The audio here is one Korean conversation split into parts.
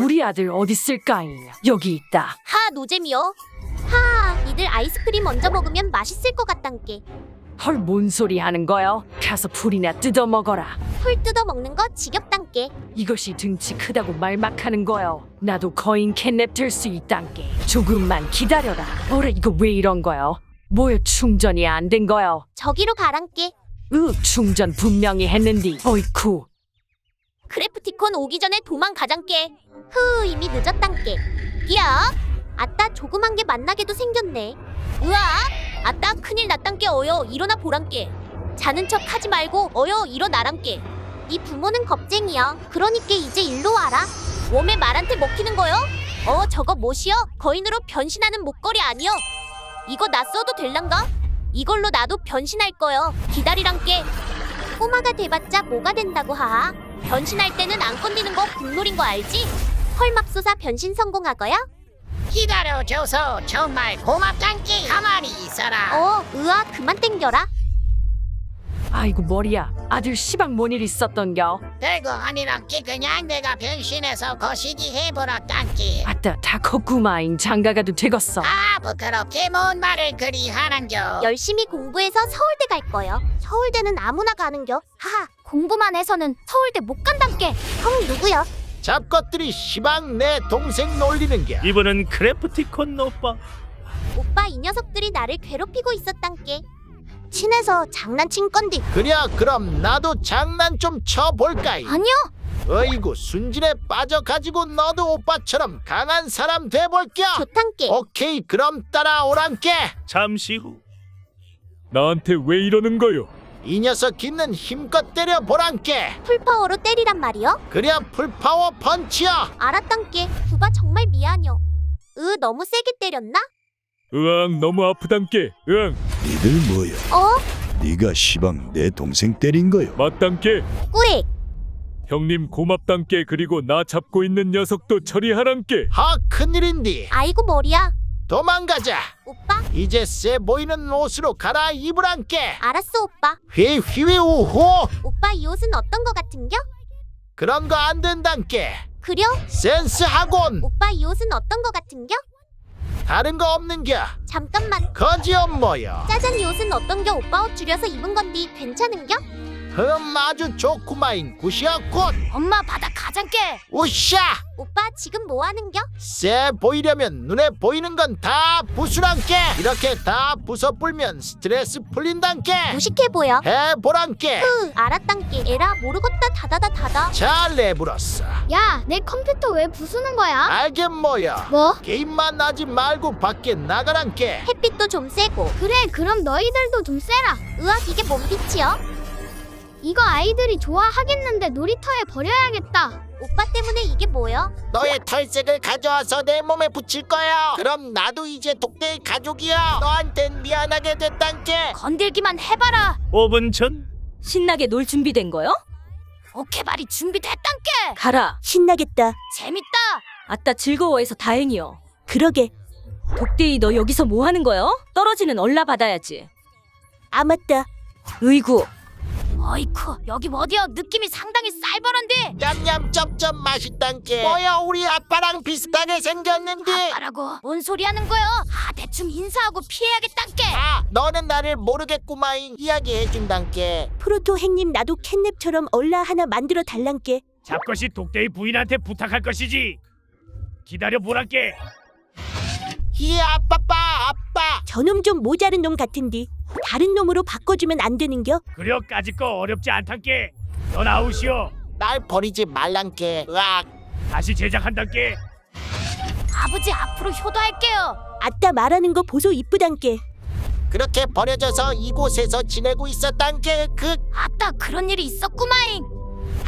우리 아들 어디 있을까잉? 여기 있다. 하 노잼이요. 하 이들 아이스크림 먼저 먹으면 맛있을 것 같단께. 헐 뭔 소리 하는 거요? 가서 풀이나 뜯어 먹어라. 풀 뜯어 먹는 거 지겹단께. 이것이 등치 크다고 말막 하는 거요. 나도 거인 캣냅 될 수 있단께. 조금만 기다려라. 어라 이거 왜 이런 거요? 뭐야 충전이 안 된 거요? 저기로 가란께. 으 충전 분명히 했는디. 어이쿠. 크래프티콘 오기 전에 도망가장께. 흐 이미 늦었단께. 야 아따 조그만 게 만나게도 생겼네. 으아 아따 큰일 났단께 어여 일어나 보란께. 자는 척 하지 말고 어여 일어나란께. 네 부모는 겁쟁이야. 그러니까 이제 일로 와라. 웜에 말한테 먹히는 거요? 어 저거 뭐시여? 거인으로 변신하는 목걸이 아니여? 이거 나 써도 될란가? 이걸로 나도 변신할 거요. 기다리란께. 꼬마가 돼봤자 뭐가 된다고 하하? 변신할 때는 안 건드는 거 국룰인 거 알지? 헐맙소사 변신 성공하거야? 기다려줘서 정말 고맙단께 가만히 있어라 어, 으아 그만 땡겨라. 아이고 머리야. 아들 시방 뭔 일 있었던겨? 별거 아니란께 그냥 내가 변신해서 거시기 해보라단께 아따 다 컸구마잉 장가가도 되겠어. 아 부끄럽게 뭔 말을 그리 하는겨 열심히 공부해서 서울대 갈 거요. 서울대는 아무나 가는겨. 하하, 공부만 해서는 서울대 못 간단께. 형 누구요? 잡것들이 시방 내 동생 놀리는 게 이번은 크래프티콘 오빠 오빠 이 녀석들이 나를 괴롭히고 있었단께. 친해서 장난친 건디. 그래 그럼 나도 장난 좀 쳐볼까이 아니요. 어이구 순진에 빠져가지고 너도 오빠처럼 강한 사람 돼볼겨 좋단께. 오케이 그럼 따라오란께 잠시 후 나한테 왜 이러는 거요? 이 녀석 있는 힘껏 때려보란께 풀파워로 때리란 말이요? 그래 풀파워 펀치야 알았단께. 부바 정말 미안요. 으 너무 세게 때렸나? 으앙 너무 아프단께 으앙 니들 뭐야? 어? 네가 시방 내 동생 때린 거요? 맞단께 꾸릭. 형님 고맙단께 그리고 나 잡고 있는 녀석도 처리하란께 하 큰일인디 아이고 머리야. 도망가자 오빠 이제 쎄 보이는 옷으로 갈아입으란께 알았어 오빠. 휘휘우호 오빠 이 옷은 어떤 거 같은겨? 그런 거 안 된단께 그려? 센스하곤 오빠 이 옷은 어떤 거 같은겨? 다른 거 없는겨 잠깐만. 거지 엄뭐여 짜잔 이 옷은 어떤겨? 오빠 옷 줄여서 입은 건디 괜찮은겨? 흠 아주 좋구마인 굿이었군 엄마 바다 가장께. 우샤 오빠 지금 뭐 하는겨? 쎄 보이려면 눈에 보이는 건 다 부수란께 이렇게 다 부숴불면 스트레스 풀린단께 무식해 보여. 해보란께 흐 알았단께. 에라 모르겠다 다다다 다다. 잘 내불었어 야, 내 컴퓨터 왜 부수는 거야? 알겠 뭐여 뭐? 게임만 하지 말고 밖에 나가란께 햇빛도 좀 세고. 그래, 그럼 너희들도 좀 쎄라. 으악 이게 뭔 빛이여? 이거 아이들이 좋아하겠는데 놀이터에 버려야겠다. 오빠 때문에 이게 뭐여? 너의 털색을 가져와서 내 몸에 붙일 거야 그럼 나도 이제 독대의 가족이야 너한텐 미안하게 됐단께 건들기만 해봐라. 5분 전 신나게 놀 준비된 거요? 오케바리 준비됐단께. 가라. 신나겠다. 재밌다. 아따 즐거워해서 다행이요. 그러게. 독대이 너 여기서 뭐 하는 거요? 떨어지는 얼라 받아야지. 아 맞다. 으이구. 어이쿠 여기 어디여? 느낌이 상당히 쌀벌한데. 냠냠 쩝쩝 맛있단께 뭐야 우리 아빠랑 비슷하게 생겼는데 아빠라고 뭔 소리 하는 거요? 아 대충 인사하고 피해야겠단께. 아 너는 나를 모르겠구마잉 이야기해준단께 프로토 행님 나도 캣냅처럼 얼라 하나 만들어 달란께. 잡것이 독대의 부인한테 부탁할 것이지 기다려 보랄게 히 아빠빠 아빠 저놈 좀 모자른 놈 같은디. 다른 놈으로 바꿔주면 안 되는겨? 그려까짓 거 어렵지 않단께 넌 아웃이요 날 버리지 말란께 으악 다시 제작한단께 아버지 앞으로 효도할게요. 아따 말하는 거 보소 이쁘단께. 그렇게 버려져서 이곳에서 지내고 있었단께 그 아따 그런 일이 있었구마잉.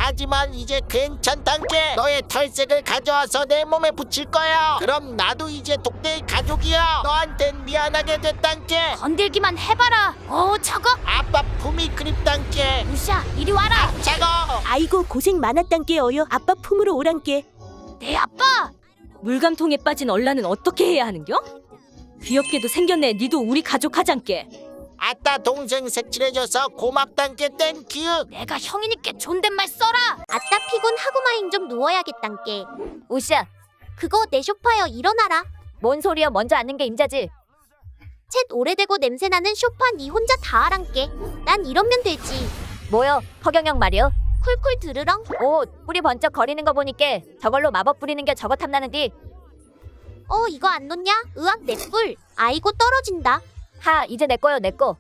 하지만 이제 괜찮단께 너의 털색을 가져와서 내 몸에 붙일 거야 그럼 나도 이제 독대의 가족이야 너한텐 미안하게 됐단께 건들기만 해봐라. 어 저거 아빠 품이 그립단께 우샤 이리 와라. 차고 아이고 고생 많았단께 어여. 아빠 품으로 오란께. 내 아빠. 물감통에 빠진 얼라는 어떻게 해야 하는겨? 귀엽게도 생겼네. 니도 우리 가족 하장께. 아따 동생 색칠해줘서 고맙단께 땡큐 내가 형이니까 존댓말 써라. 아따 피곤하고 마잉 좀 누워야겠단께. 우시야, 그거 내 쇼파여 일어나라. 뭔 소리야? 먼저 앉는 게 임자지. 챗 오래되고 냄새나는 쇼파 니 혼자 다 하란께. 난 이러면 되지. 뭐여? 허경영 말이여. 쿨쿨 들으렁. 오, 뿌리 번쩍 거리는 거 보니까 저걸로 마법 부리는 게 저거 탐나는디. 어, 이거 안 놓냐? 으악, 내 뿔. 아이고 떨어진다. 하, 이제 내 거요, 내 거.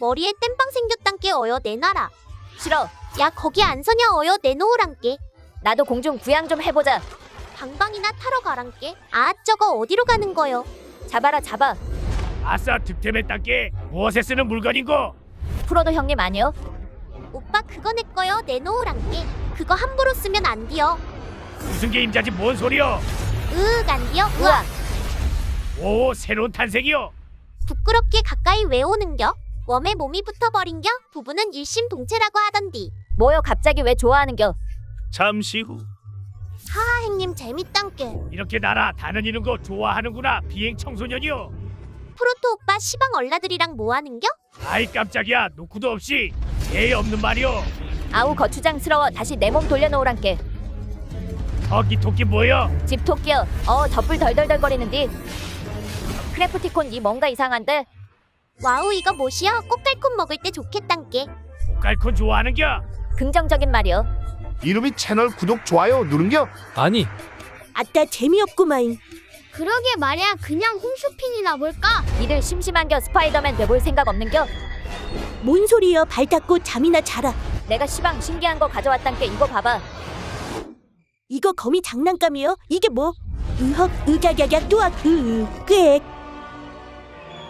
머리에 땜빵 생겼단께 어여 내놔라. 싫어. 야 거기 안 서냐 어여 내놓으란께. 나도 공중 부양 좀 해보자. 방방이나 타러 가란께. 아 저거 어디로 가는 거요? 잡아라 잡아. 아싸 득템했단께 무엇에 쓰는 물건인고? 프로도 형님 아니요? 오빠 그거 내 거요 내놓으란께. 그거 함부로 쓰면 안 돼요. 무슨 게임자지 뭔 소리여? 으윽 안 돼요. 으악. 오 새로운 탄생이여. 부끄럽게 가까이 왜 오는겨? 웜에 몸이 붙어버린겨? 부부는 일심동체라고 하던디. 뭐요 갑자기 왜 좋아하는겨? 잠시 후 하하 행님 재밌단께. 이렇게 날아 다니는 거 좋아하는구나 비행 청소년이여. 프로토 오빠 시방 얼라들이랑 뭐 하는겨? 아이 깜짝이야 노크도 없이 예의 없는 말이여. 아우 거추장스러워 다시 내 몸 돌려놓으란께 거기 토끼 뭐여? 집 토끼여 어 덧불 덜덜덜거리는디 크래프티콘 니 뭔가 이상한데 와우 이거 뭐시여 꽃갈콘 먹을 때 좋겠단께 꽃갈콘 좋아하는겨? 긍정적인 말이여 이놈이 채널 구독 좋아요 누른겨? 아니 아따 재미없구마잉. 그러게 말이야 그냥 홈쇼핑이나 볼까? 니들 심심한겨 스파이더맨 돼볼 생각 없는겨 뭔 소리여? 발 닦고 잠이나 자라. 내가 시방 신기한 거 가져왔단께 이거 봐봐 이거 거미 장난감이여? 이게 뭐? 으헉 으갸갸갸 뚜악 으으 꽥.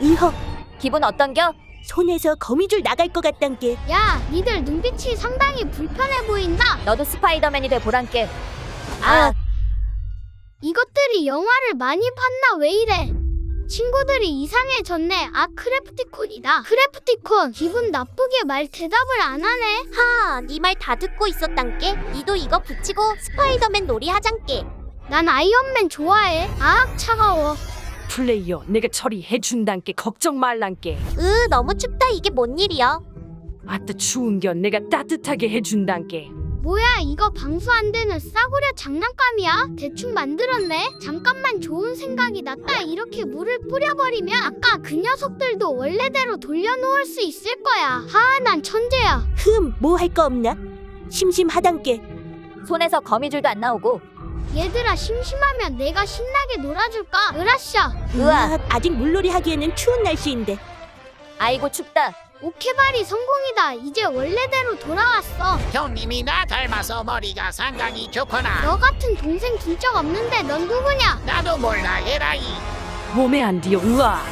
으헉 기분 어떤겨? 손에서 거미줄 나갈 것 같단께. 야 니들 눈빛이 상당히 불편해 보인다. 너도 스파이더맨이 돼 보란께. 아. 이것들이 영화를 많이 봤나 왜 이래? 친구들이 이상해졌네. 아 크래프티콘이다. 크래프티콘 기분 나쁘게 말 대답을 안 하네. 하 니 말 다 듣고 있었단께? 니도 이거 붙이고 스파이더맨 놀이 하장께. 난 아이언맨 좋아해. 아악 차가워 플레이어 내가 처리해 준단께 걱정 말란께. 으 너무 춥다 이게 뭔 일이여 아따 추운겨 내가 따뜻하게 해 준단께. 뭐야 이거 방수 안 되는 싸구려 장난감이야? 대충 만들었네? 잠깐만 좋은 생각이 났다 이렇게 물을 뿌려버리면 아까 그 녀석들도 원래대로 돌려놓을 수 있을 거야 하난 천재야 흠 뭐 할 거 없나? 심심하단께. 손에서 거미줄도 안 나오고 얘들아 심심하면 내가 신나게 놀아줄까? 으라샤 으악. 아직 물놀이 하기에는 추운 날씨인데. 아이고 춥다 오케바리 성공이다 이제 원래대로 돌아왔어 형님이 나 닮아서 머리가 상당히 좋구나 너 같은 동생 둔 적 없는데 넌 누구냐? 나도 몰라 에라이 몸에 안 뒤어 우와.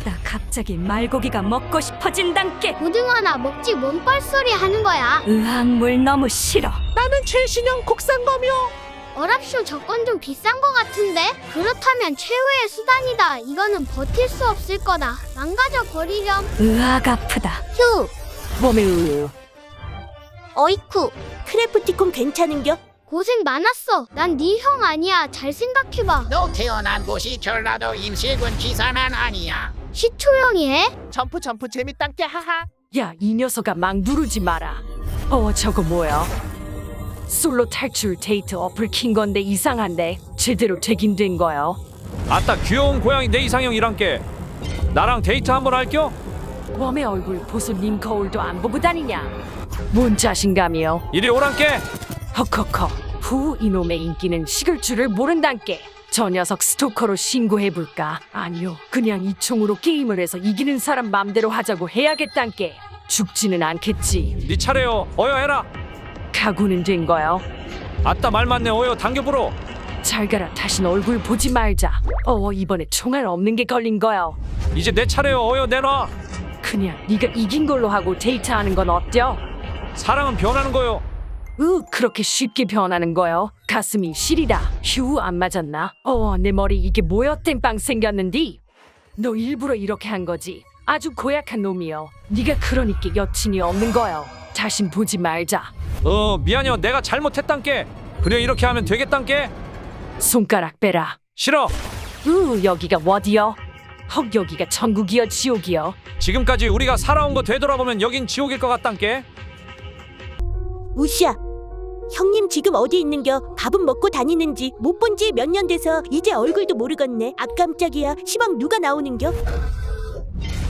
아따 갑자기 말고기가 먹고 싶어진단께. 고등어나 먹지 뭔 뻘소리 하는 거야 으악 물 너무 싫어. 나는 최신형 국산검이요. 어랍쇼 저건 좀 비싼 거 같은데? 그렇다면 최후의 수단이다. 이거는 버틸 수 없을 거다. 망가져 버리렴. 으악 아프다. 휴 몸에 으. 어이쿠 크래프티콘 괜찮은겨? 고생 많았어. 난 네 형 아니야. 잘 생각해봐. 너 태어난 곳이 전라도 임실군 지사만 아니야 시초형이 해? 점프 점프 재밌단께 하하. 야 이 녀석아 막 누르지 마라. 어 저거 뭐야? 솔로 탈출 데이트 어플 킨 건데 이상한데 제대로 되긴 된 거요. 아따 귀여운 고양이 내 이상형이란께 나랑 데이트 한번 할겨? 웜의 얼굴 보소 님 거울도 안 보고 다니냐? 뭔 자신감이요? 이리 오란께 헉헉헉 후 이놈의 인기는 식을 줄을 모른단께 저 녀석 스토커로 신고해볼까? 아니요 그냥 이 총으로 게임을 해서 이기는 사람 맘대로 하자고 해야겠단께. 죽지는 않겠지. 네 차례요. 어여 해라. 각오는 된 거요? 아따 말 맞네. 어여 당겨보러. 잘 가라. 다신 얼굴 보지 말자. 어 이번에 총알 없는 게 걸린 거요? 이제 내 차례요. 어여 내놔. 그냥 네가 이긴 걸로 하고 데이트하는 건 어때요? 사랑은 변하는 거요 으 그렇게 쉽게 변하는 거요? 가슴이 시리다. 휴 안 맞았나? 어 내 머리 이게 뭐여 땜빵 생겼는디? 너 일부러 이렇게 한 거지. 아주 고약한 놈이여. 네가 그러니까 여친이 없는 거요. 다신 보지 말자. 어 미안해요. 내가 잘못했단께. 그래 이렇게 하면 되겠단께? 손가락 빼라. 싫어. 으 여기가 어디여? 헉 여기가 천국이여 지옥이여? 지금까지 우리가 살아온 거 되돌아보면 여긴 지옥일 것 같단께? 우시야. 형님 지금 어디 있는겨? 밥은 먹고 다니는지 못 본 지 몇 년 돼서 이제 얼굴도 모르겠네. 아 깜짝이야. 시방 누가 나오는겨?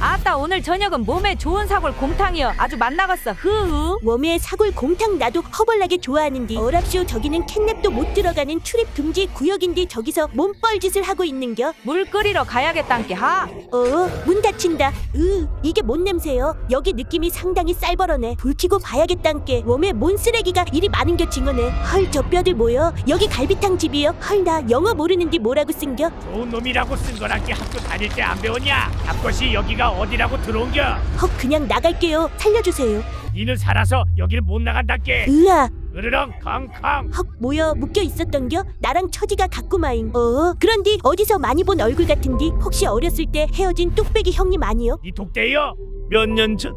아따 오늘 저녁은 몸에 좋은 사골 곰탕이여. 아주 맛나갔어. 흐흐. 웜에 사골 곰탕 나도 허벌나게 좋아하는디. 어랍쇼 저기는 캣냅도 못 들어가는 출입 금지 구역인데 저기서 몸뻘짓을 하고 있는겨. 물 끓이러 가야겠단께 하. 어 문 닫힌다. 으 이게 뭔 냄새여? 여기 느낌이 상당히 쌀벌어네. 불 켜고 봐야겠단께. 웜에 뭔 쓰레기가 이리 많은겨 징어네. 헐 저 뼈들 뭐여. 여기 갈비탕 집이여. 헐 나 영어 모르는데 뭐라고 쓴겨? 좋은 놈이라고 쓴 거란게 학교 다닐 때 안 배웠냐? 잡것이 여기가 어디라고 들어온겨? 헉 그냥 나갈게요 살려주세요 니는 살아서 여기를 못 나간단께. 으아 으르렁 康康.헉 뭐여 묶여 있었던겨? 나랑 처지가 같구마잉 어 그런디 어디서 많이 본 얼굴 같은디 혹시 어렸을 때 헤어진 뚝배기 형님 아니요? 니 독대요? 몇년 전.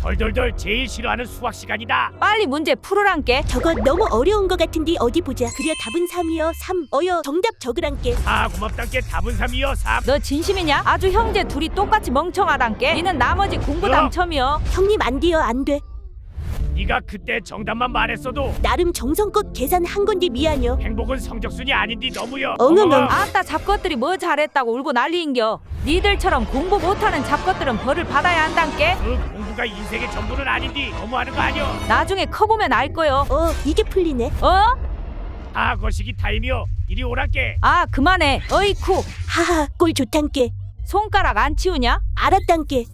덜덜덜 제일 싫어하는 수학 시간이다. 빨리 문제 풀으란께 저거 너무 어려운 거 같은디 어디 보자 그려 답은 3이요 3 어여 정답 적으란께 아 고맙단께 답은 3이요 3. 너 진심이냐? 아주 형제 둘이 똑같이 멍청하단께 니는 나머지 공부 야. 당첨이여 형님 안 돼요 안 돼 네가 그때 정답만 말했어도 나름 정성껏 계산한 건디 미안요 행복은 성적순이 아닌디 너무요. 엉엉엉. 어머머. 아따 잡것들이 뭐 잘했다고 울고 난리인겨 니들처럼 공부 못하는 잡것들은 벌을 받아야 한단께 그 공부가 인생의 전부는 아닌디 너무하는 거 아니여? 나중에 커보면 알 거요 어 이게 풀리네 어? 아 거시기 타임이요. 이리 오란께. 아 그만해 어이쿠 하하 꼴 좋단께 손가락 안 치우냐? 알았단께